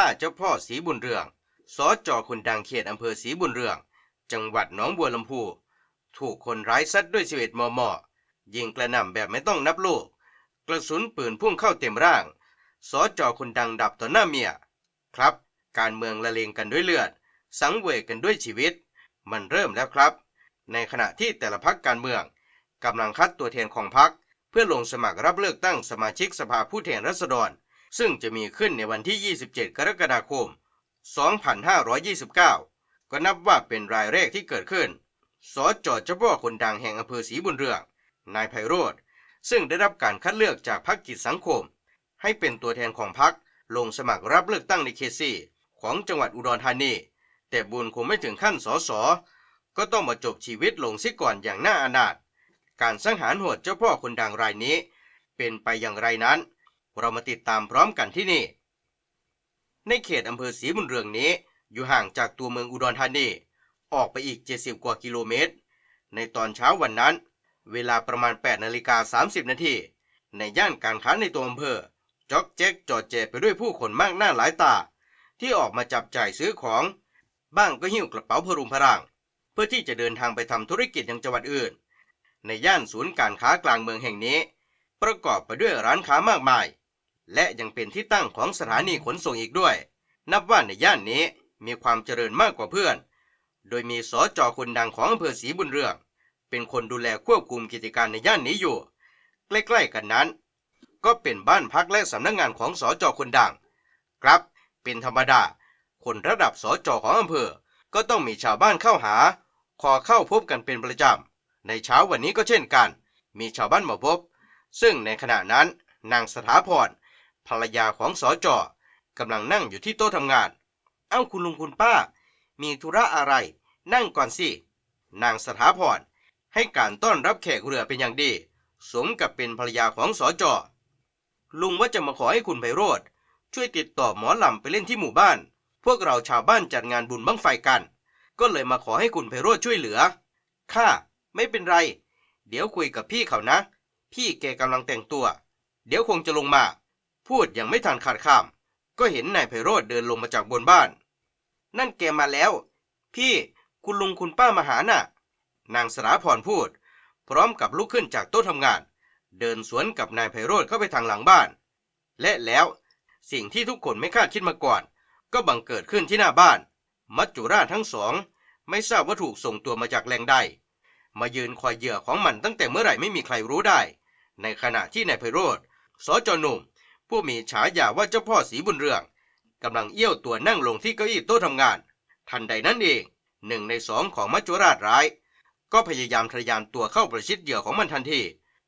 ข้าเจ้าพ่อสีบุญเรือง สอจอคนดังเขตอำเภอสีบุญเรือง จังหวัดหนองบัวลำพู ถูกคนร้ายซัดด้วยชีวิตมอมอยิงกระหน่ำแบบไม่ต้องนับลูก กระสุนปืนพุ่งเข้าเต็มร่าง สอจอคนดังดับต่อหน้าเมีย ครับ การเมืองละเลงกันด้วยเลือด สังเวยกันด้วยชีวิต มันเริ่มแล้วครับ ในขณะที่แต่ละพักการเมืองกำลังคัดตัวแทนของพักเพื่อลงสมัครรับเลือกตั้งสมาชิกสภาผู้แทนราษฎร ซึ่งจะมีขึ้นในวันที่ 27 กรกฎาคม 2529 ก็นับว่าเป็นรายแรกที่เกิดขึ้นสจเจ้าพ่อคนดังแห่งอำเภอศรีบุญเรือง นายไพโรธ ซึ่งได้รับการคัดเลือกจากพรรคกิจสังคม ให้เป็นตัวแทนของพรรคลงสมัครรับเลือกตั้งในเขตสี่ของจังหวัดอุดรธานี แต่บุญคงไม่ถึงขั้นสอสอก็ต้องมาจบชีวิตลงซิก่อนอย่างน่าอนาถ การสังหารโหดเจ้าพ่อคนดังรายนี้ เป็นไปอย่างไรนั้น เรามาติดตามพร้อมกันที่นี่ ในเขตอำเภอศรีบุญเรืองนี้ อยู่ห่างจากตัวเมืองอุดรธานี ออกไปอีก 70 กว่ากิโลเมตร ในตอนเช้าวันนั้น เวลาประมาณ8นาฬิกา30 นาที ในย่านการค้าในตัวอำเภอจอกแจ๊กจอดแจไปด้วยผู้คนมากหน้าหลายตา ที่ออกมาจับจ่ายซื้อของ บ้างก็หิ้วกระเป๋าพรุงพรัง เพื่อที่จะเดินทางไปทำธุรกิจยังจังหวัดอื่น ในย่านศูนย์การค้ากลางเมืองแห่งนี้ ประกอบไปด้วยร้านค้ามากมาย และยังเป็นที่ตั้งของสถานีขนส่งอีกด้วย นับว่าในย่านนี้มีความเจริญมากกว่าเพื่อน โดยมีสอจอคนดังของอำเภอศรีบุญเรือง เป็นคนดูแลควบคุมกิจการในย่านนี้อยู่ ใกล้ๆกันนั้น ก็เป็นบ้านพักและสำนักงานของสอจอคนดัง ครับ เป็นธรรมดา คนระดับสอจอของอำเภอ ก็ต้องมีชาวบ้านเข้าหา ขอเข้าพบกันเป็นประจำ ในเช้าวันนี้ก็เช่นกัน มีชาวบ้านมาพบ ซึ่งในขณะนั้นนางสถาพร ภรรยาของสอจอกำลังนั่งอยู่ที่โต๊ะทำงาน เอ้าคุณลุงคุณป้า มีธุระอะไร นั่งก่อนสิ นางสถาพรให้การต้อนรับแขกเรือเป็นอย่างดี สมกับเป็นภรรยาของสอจอลุงว่าจะมาขอให้คุณไพโรธช่วยติดต่อหมอลำไปเล่นที่หมู่บ้าน พวกเราชาวบ้านจัดงานบุญบั้งไฟกัน ก็เลยมาขอให้คุณไพโรธช่วยเหลือข้าไม่เป็นไร เดี๋ยวคุยกับพี่เขานะ พี่แกกำลังแต่งตัว เดี๋ยวคงจะลงมา พูดยังไม่ทันขาดคำก็เห็นนายไพโรธเดินลงมาจากบนบ้าน นั่นแกมาแล้ว พี่คุณลุงคุณป้ามาหาน่ะ นางสราพรพูด พร้อมกับลุกขึ้นจากโต๊ะทำงาน เดินสวนกับนายไพโรธเข้าไปทางหลังบ้าน และแล้วสิ่งที่ทุกคนไม่คาดคิดมาก่อน ก็บังเกิดขึ้นที่หน้าบ้าน มัจจุราชทั้งสอง ไม่ทราบว่าถูกส่งตัวมาจากแหล่งใด มายืนคอยเหยื่อของมันตั้งแต่เมื่อไหร่ไม่มีใครรู้ได้ ในขณะที่นายไพโรธสจหนุ่ม ผู้มีฉายาว่าเจ้าพ่อสีบุญเรืองกำลังเอี้ยวตัวนั่งลงที่เก้าอี้โต๊ะทำงาน ทันใดนั้นเองหนึ่งในสองของมัจจุราชร้าย ก็พยายามทะยานตัวเข้าประชิดเหยื่อของมันทันที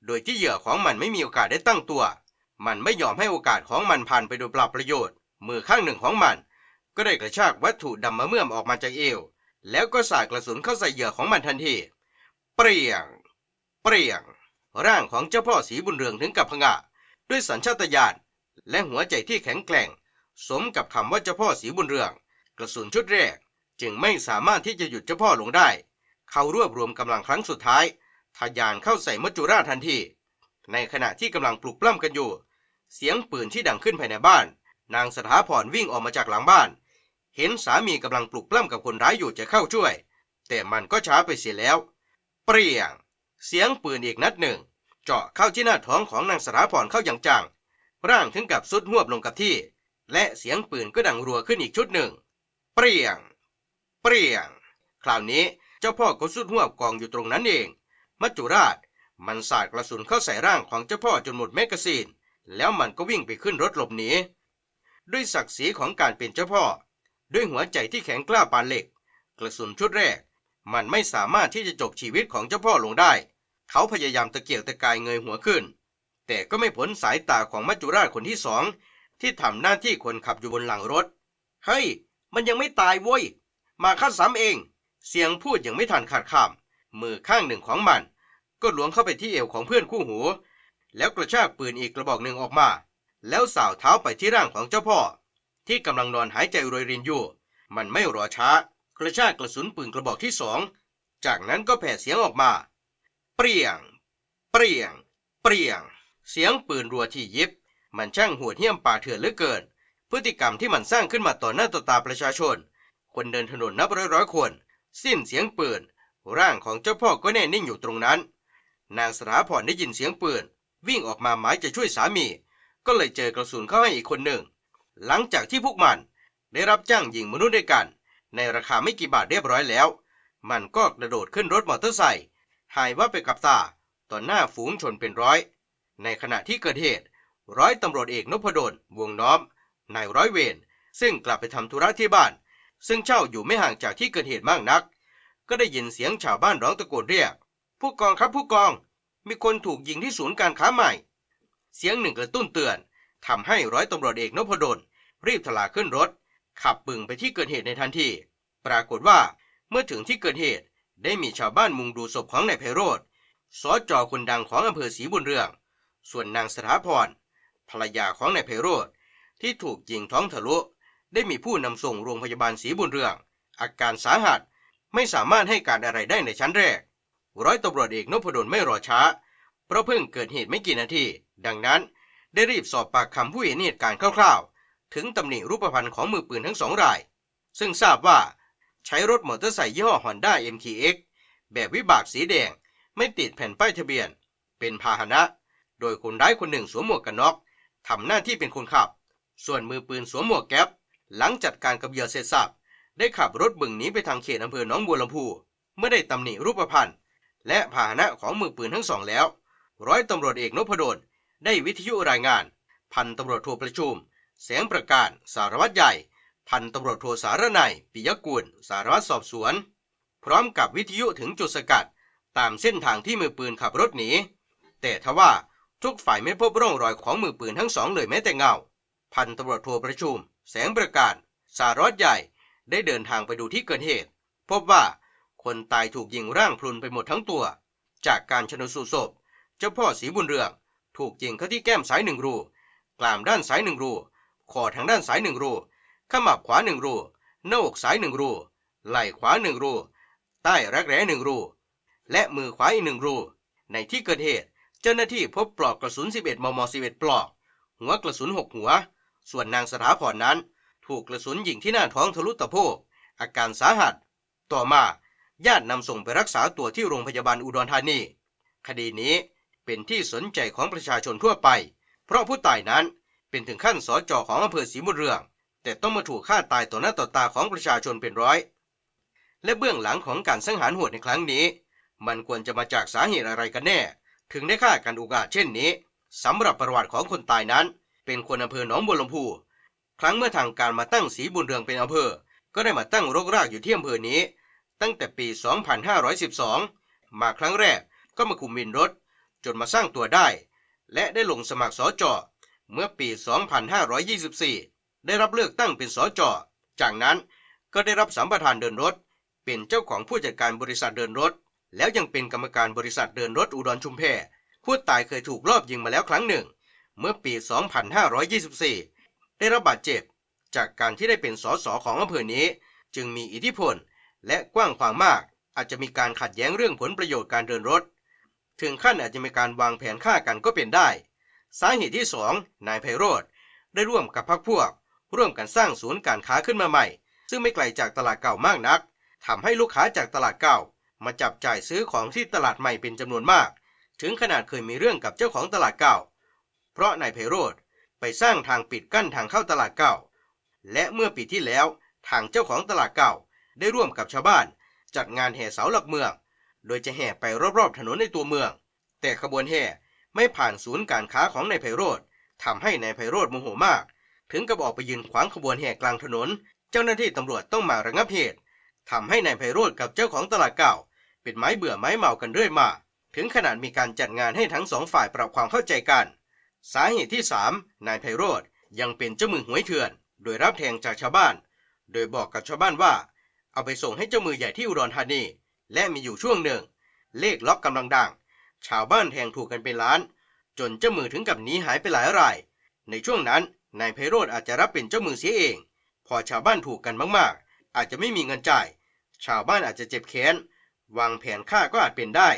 โดยที่เหยื่อของมันไม่มีโอกาสได้ตั้งตัว มันไม่ยอมให้โอกาสของมันผ่านไปโดยเปล่าประโยชน์ มือข้างหนึ่งของมัน ก็ได้กระชากวัตถุดำมะเมื่อมออกมาจากเอว แล้วก็สาดกระสุนเข้าใส่เหยื่อของมันทันที เปรี้ยง เปรี้ยง ร่างของเจ้าพ่อสีบุญเรืองถึงกับพงะ ด้วยสัญชาตญาณ และหัวใจที่แข็งแกร่ง สมกับคำว่าเจ้าพ่อสีบุญเรือง กระสุนชุดแรก จึงไม่สามารถที่จะหยุดเจ้าพ่อลงได้ เขารวบรวมกำลังครั้งสุดท้ายทะยานเข้าใส่มัจจุราชทันที ในขณะที่กำลังปลุกปล้ำกันอยู่ เสียงปืนที่ดังขึ้นภายในบ้าน นางสถาพรวิ่งออกมาจากหลังบ้าน เห็นสามีกำลังปลุกปล้ำกับคนร้ายอยู่จะเข้าช่วย แต่มันก็ช้าไปเสียแล้ว เปรี้ยง เสียงปืนอีกนัดหนึ่ง เจาะเข้าที่หน้าท้องของนางสถาพรเข้าอย่างจัง ร่างถึงกับสุดหวบลงกับที่ และเสียงปืนก็ดังรัวขึ้นอีกชุดหนึ่ง เปรี้ยง เปรี้ยง คราวนี้เจ้าพ่อก็สุดหวบกองอยู่ตรงนั้นเอง มัจจุราชมันสาดกระสุนเข้าใส่ร่างของเจ้าพ่อจนหมดแมกกาซีน แล้วมันก็วิ่งไปขึ้นรถหลบหนี ด้วยศักดิ์ศรีของการเป็นเจ้าพ่อ ด้วยหัวใจที่แข็งกล้าปานเหล็ก กระสุนชุดแรก มันไม่สามารถที่จะจบชีวิตของเจ้าพ่อลงได้ เขาพยายามตะเกียกตะกายเงยหัวขึ้น แต่ก็ไม่พ้นสายตาของมัจจุราชคนที่สองที่ทำหน้าที่คนขับอยู่บนหลังรถ เฮ้ย มันยังไม่ตายโว้ย มาคัดซ้ำเอง เสียงพูดยังไม่ทันขาดคำมือข้างหนึ่งของมัน ก็ล้วงเข้าไปที่เอวของเพื่อนคู่หู แล้วกระชากปืนอีกกระบอกหนึ่งออกมา แล้วสาวเท้าไปที่ร่างของเจ้าพ่อ ที่กำลังนอนหายใจรวยรินอยู่ มันไม่รอช้า กระชากกระสุนปืนกระบอกที่สอง จากนั้นก็แผ่เสียงออกมา เปรี้ยง เปรี้ยง เปรี้ยง เสียงปืนรัวที่ยิบ มันช่างโหดเหี้ยมป่าเถื่อนเหลือเกิน พฤติกรรมที่มันสร้างขึ้นมาต่อหน้าต่อตาประชาชน คนเดินถนนนับร้อยร้อยคน สิ้นเสียงปืน ร่างของเจ้าพ่อก็แน่นิ่งอยู่ตรงนั้น นางสถาพรได้ยินเสียงปืน วิ่งออกมาหมายจะช่วยสามี ก็เลยเจอกระสุนเข้าให้อีกคนหนึ่ง หลังจากที่พวกมันได้รับจ้างยิงมนุษย์ด้วยกัน ในราคาไม่กี่บาทเรียบร้อยแล้ว มันก็กระโดดขึ้นรถมอเตอร์ไซค์หายว่าบไปกับตาต่อหน้าฝูงชนเป็นร้อย ในขณะที่เกิดเหตุ ร้อยตำรวจเอกนพดล วงน้อม นายร้อยเวร ซึ่งกลับไปทำธุระที่บ้าน ซึ่งเช่าอยู่ไม่ห่างจากที่เกิดเหตุมากนัก ก็ได้ยินเสียงชาวบ้านร้องตะโกนเรียก ผู้กองครับผู้กอง มีคนถูกยิงที่ศูนย์การค้าใหม่ เสียงหนึ่งกระตุ้นเตือนทำให้ร้อยตำรวจเอกนพดล รีบถลาขึ้นรถ ขับปึงไปที่เกิดเหตุในทันที ปรากฏว่าเมื่อถึงที่เกิดเหตุได้มีชาวบ้านมุงดูศพของนายไพโรธสอจอคนดังของอำเภอศรีบุญเรือง ส่วนนางสถาพรภรรยาของนายไพโรธที่ถูกยิงท้องทะลุได้มีผู้นำส่งโรงพยาบาลศรีบุญเรือง อาการสาหัสไม่สามารถให้การอะไรได้ในชั้นแรก ร้อยตำรวจเอกนพดลไม่รอช้า เพราะเพิ่งเกิดเหตุไม่กี่นาที ดังนั้น ได้รีบสอบปากคำผู้เห็นเหตุการณ์คร่าวๆ ถึงตำหนิรูปพรรณของมือปืนทั้งสองราย ซึ่งทราบว่าใช้รถมอเตอร์ไซค์ยี่ห้อ Honda MTX แบบวิบากสีแดง ไม่ติดแผ่นป้ายทะเบียน เป็นพาหนะ โดยคนร้ายคนหนึ่งสวมหมวกกันน็อกทำหน้าที่เป็นคนขับ ส่วนมือปืนสวมหมวกแก๊ป หลังจัดการกับเหยื่อเสร็จสับได้ขับรถบึงหนีไปทางเขตอำเภอหนองบัวลำพูเมื่อได้ตำหนิรูปพรรณและพาหนะของมือปืนทั้งสองแล้ว ร้อยตำรวจเอกนพดลได้วิทยุรายงาน พันตำรวจโทประชุมแสงประการสารวัตรใหญ่ พันตำรวจโทสารนัยปิยกุลสารวัตรสอบสวน พร้อมกับวิทยุถึงจุดสกัด ตามเส้นทางที่มือปืนขับรถหนีแต่ทว่า ทุกฝ่ายไม่พบร่องรอยของมือปืนทั้งสองเลยแม้แต่เงา พันตำรวจโทประชุม แสงประการสารวัตรใหญ่ ได้เดินทางไปดูที่เกิดเหตุ พบว่าคนตายถูกยิงร่างพรุนไปหมดทั้งตัว จากการชนสูตรศพ เจ้าพ่อศรีบุญเรืองถูกยิงเข้าที่แก้มซ้ายหนึ่งรู กลามด้านซ้ายหนึ่งรู คอทางด้านซ้ายหนึ่งรู ขมับขวาหนึ่งรู หน้าอกซ้ายหนึ่งรู ไหล่ขวาหนึ่งรู ใต้รักแร้หนึ่งรู และมือขวาอีกหนึ่งรู ในที่เกิดเหตุ เจ้าหน้าที่พบปลอกกระสุน 11 มม 11 ปลอก หัวกระสุน 6 หัว ส่วนนางสถาพรนั้น ถูกกระสุนยิงที่หน้าท้องทะลุตะโพก อาการสาหัส ต่อมาญาตินำส่งไปรักษาตัวที่โรงพยาบาลอุดรธานี คดีนี้เป็นที่สนใจของประชาชนทั่วไป เพราะผู้ตายนั้นเป็นถึงขั้นสอจอของอำเภอศรีบุญเรือง แต่ต้องมาถูกฆ่าตายต่อหน้าต่อตาของประชาชนเป็นร้อย และเบื้องหลังของการสังหารโหดในครั้งนี้ มันควรจะมาจากสาเหตุอะไรกันแน่ ถึงได้ฆ่ากันอุกอาจเช่นนี้สำหรับประวัติของคนตายนั้น เป็นคนอำเภอหนองบัวลำพู ครั้งเมื่อทางการมาตั้งศรีบุญเรืองเป็นอำเภอ ก็ได้มาตั้งรกรากอยู่ที่อำเภอนี้ ตั้งแต่ปี 2512 มาครั้งแรกก็มาคุมวินรถ จนมาสร้างตัวได้ และได้ลงสมัครสอจอเมื่อปี 2524 ได้รับเลือกตั้งเป็นสอจอจากนั้นก็ได้รับสัมปทานเดินรถ เป็นเจ้าของผู้จัดการบริษัทเดินรถ แล้วยังเป็นกรรมการบริษัทเดินรถอุดรชุมแพผู้ตายเคยถูกลอบยิงมาแล้วครั้งหนึ่ง เมื่อปี 2524 ได้รับบาดเจ็บ จากการที่ได้เป็นสสของอำเภอนี้ จึงมีอิทธิพล และกว้างขวางมาก อาจจะมีการขัดแย้งเรื่องผลประโยชน์การเดินรถ ถึงขั้นอาจจะมีการวางแผนฆ่ากันก็เป็นได้ สาเหตุที่สองนายไพโรธได้ร่วมกับพรรคพวก ร่วมกันสร้างศูนย์การค้าขึ้นมาใหม่ ซึ่งไม่ไกลจากตลาดเก่ามากนักทำให้ลูกค้าจากตลาดเก่า มาจับจ่ายซื้อของที่ตลาดใหม่เป็นจำนวนมาก ถึงขนาดเคยมีเรื่องกับเจ้าของตลาดเก่า เพราะนายไพโรธไปสร้างทางปิดกั้นทางเข้าตลาดเก่า และเมื่อปีที่แล้วทางเจ้าของตลาดเก่า ได้ร่วมกับชาวบ้าน จัดงานแห่เสาหลักเมือง โดยจะแห่ไปรอบๆถนนในตัวเมือง แต่ขบวนแห่ไม่ผ่านศูนย์การค้าของนายไพโรธทำให้นายไพโรธโมโหมาก ถึงกับออกไปยืนขวางขบวนแห่กลางถนน เจ้าหน้าที่ตำรวจต้องมาระงับเหตุทำให้นายไพโรธกับเจ้าของตลาดเก่า เป็นไม้เบื่อไม้เมากันเรื่อยมา ถึงขนาดมีการจัดงานให้ทั้งสองฝ่ายปรับความเข้าใจกัน สาเหตุที่ 3 นายไพโรธยังเป็นเจ้ามือหวยเถื่อน โดยรับแทงจากชาวบ้าน โดยบอกกับชาวบ้านว่า เอาไปส่งให้เจ้ามือใหญ่ที่อุดรธานี และมีอยู่ช่วงหนึ่ง เลขล็อกกำลังดัง ชาวบ้านแทงถูกกันเป็นล้าน จนเจ้ามือถึงกับหนีหายไปหลายราย ในช่วงนั้นนายไพโรธอาจจะรับเป็นเจ้ามือเสียเอง พอชาวบ้านถูกกันมากๆ อาจจะไม่มีเงินจ่าย ชาวบ้านอาจจะเจ็บแค้น วางแผนฆ่าก็อาจเป็นได้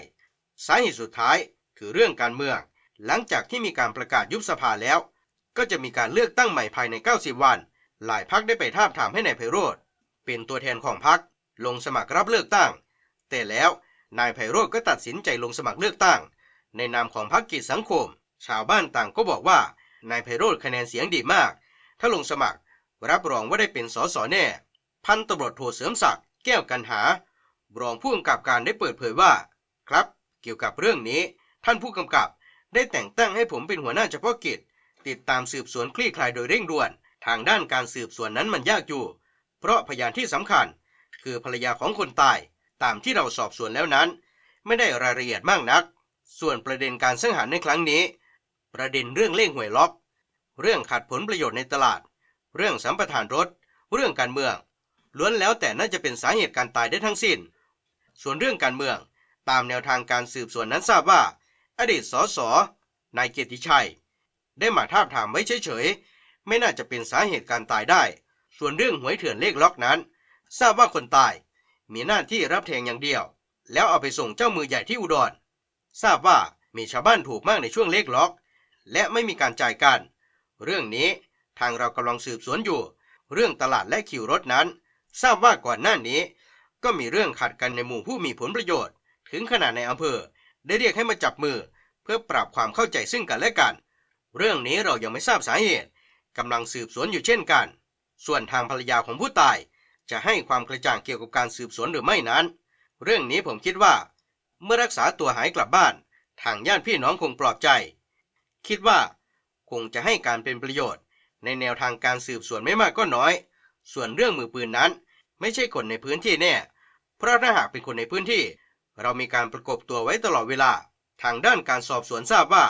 สาเหตุสุดท้ายคือเรื่องการเมือง หลังจากที่มีการประกาศยุบสภาแล้ว ก็จะมีการเลือกตั้งใหม่ภายใน 90 วัน หลายพักได้ไปทาบทามให้นายไพโรธเป็นตัวแทนของพักลงสมัครรับเลือกตั้ง แต่แล้วนายไพโรธก็ตัดสินใจลงสมัครเลือกตั้ง ในนามของพรรคกิจสังคม ชาวบ้านต่างก็บอกว่านายไพโรธคะแนนเสียงดีมาก ถ้าลงสมัครรับรองว่าได้เป็นสสแน่ พันตำรวจโทเสริมศักดิ์แก้วกันหา รองผู้กำกับการได้เปิดเผยว่า ครับ เกี่ยวกับเรื่องนี้ ท่านผู้กำกับ ได้แต่งตั้งให้ผมเป็นหัวหน้าเฉพาะกิจ ติดตามสืบสวนคลี่คลายโดยเร่งด่วน ทางด้านการสืบสวนนั้นมันยากอยู่ เพราะพยานที่สำคัญ คือภรรยาของคนตาย ตามที่เราสอบสวนแล้วนั้น ไม่ได้รายละเอียดมากนัก ส่วนประเด็นการสังหารในครั้งนี้ ประเด็นเรื่องเล่งหวยล็อกเรื่องขัดผลประโยชน์ในตลาด เรื่องสัมปทานรถ เรื่องการเมือง ล้วนแล้วแต่น่าจะเป็นสาเหตุการตายได้ทั้งสิ้น ส่วนเรื่องการเมือง ตามแนวทางการสืบสวนนั้นทราบว่า อดีตสสนายเกียรติชัย ได้มาทาบทามไว้เฉยๆ ไม่น่าจะเป็นสาเหตุการตายได้ ส่วนเรื่องหวยเถื่อนเลขล็อกนั้น ทราบว่าคนตายมีหน้าที่รับแทงอย่างเดียว แล้วเอาไปส่งเจ้ามือใหญ่ที่อุดร ทราบว่ามีชาวบ้านถูกมากในช่วงเลขล็อก และไม่มีการจ่ายกัน เรื่องนี้ทางเรากำลังสืบสวนอยู่ เรื่องตลาดและคิวรถนั้น ทราบว่าก่อนหน้านี้ ก็มีเรื่องขัดกันในหมู่ผู้มีผลประโยชน์ ถึงขนาดในอำเภอ ได้เรียกให้มาจับมือ เพื่อปรับความเข้าใจซึ่งกันและกัน เรื่องนี้เรายังไม่ทราบสาเหตุกำลังสืบสวนอยู่เช่นกัน ส่วนทางภรรยาของผู้ตาย จะให้ความกระจ่างเกี่ยวกับการสืบสวนหรือไม่นั้น เรื่องนี้ผมคิดว่า เมื่อรักษาตัวหายกลับบ้าน ทางญาติพี่น้องคงปลอบใจ คิดว่า คงจะให้การเป็นประโยชน์ ในแนวทางการสืบสวนไม่มากก็น้อย ส่วนเรื่องมือปืนนั้น ไม่ใช่คนในพื้นที่แน่ เพราะถ้าหากเป็นคนในพื้นที่ เรามีการประกบตัวไว้ตลอดเวลา ทางด้านการสอบสวนทราบว่า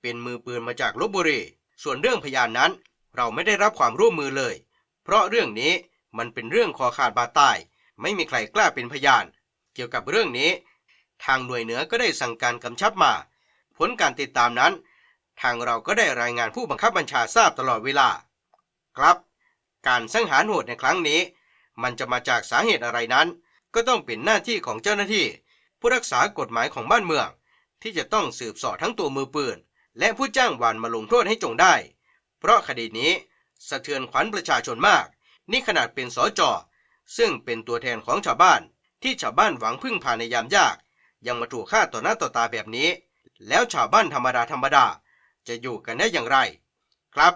เป็นมือปืนมาจากลบบุรี ส่วนเรื่องพยานนั้น เราไม่ได้รับความร่วมมือเลย เพราะเรื่องนี้มันเป็นเรื่องคอขาดบาดตาย ไม่มีใครกล้าเป็นพยาน เกี่ยวกับเรื่องนี้ ทางหน่วยเหนือก็ได้สั่งการกำชับมา ผลการติดตามนั้น ทางเราก็ได้รายงานผู้บังคับบัญชาทราบตลอดเวลา ครับ การสังหารโหดในครั้งนี้ มันจะมาจากสาเหตุอะไรนั้น ก็ต้องเป็นหน้าที่ของเจ้าหน้าที่ ผู้รักษากฎหมายของบ้านเมือง ที่จะต้องสืบสอบทั้งตัวมือปืน และผู้จ้างวานมาลงโทษให้จงได้ เพราะคดีนี้สะเทือนขวัญประชาชนมาก นี่ขนาดเป็นสอจอซึ่งเป็นตัวแทนของชาวบ้าน ที่ชาวบ้านหวังพึ่งพาในยามยาก ยังมาถูกฆ่าต่อหน้าต่อตาแบบนี้ แล้วชาวบ้านธรรมดาธรรมดา จะอยู่กันได้อย่างไร ครับ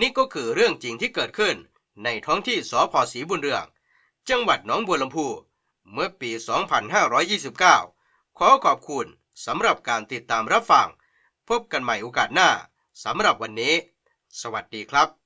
นี่ก็คือเรื่องจริงที่เกิดขึ้นในท้องที่สพศรีบุญเรือง จังหวัดหนองบัวลำพูเมื่อปี 2529 ขอขอบคุณสำหรับการติดตามรับฟัง พบกันใหม่โอกาสหน้าสำหรับวันนี้ สวัสดีครับ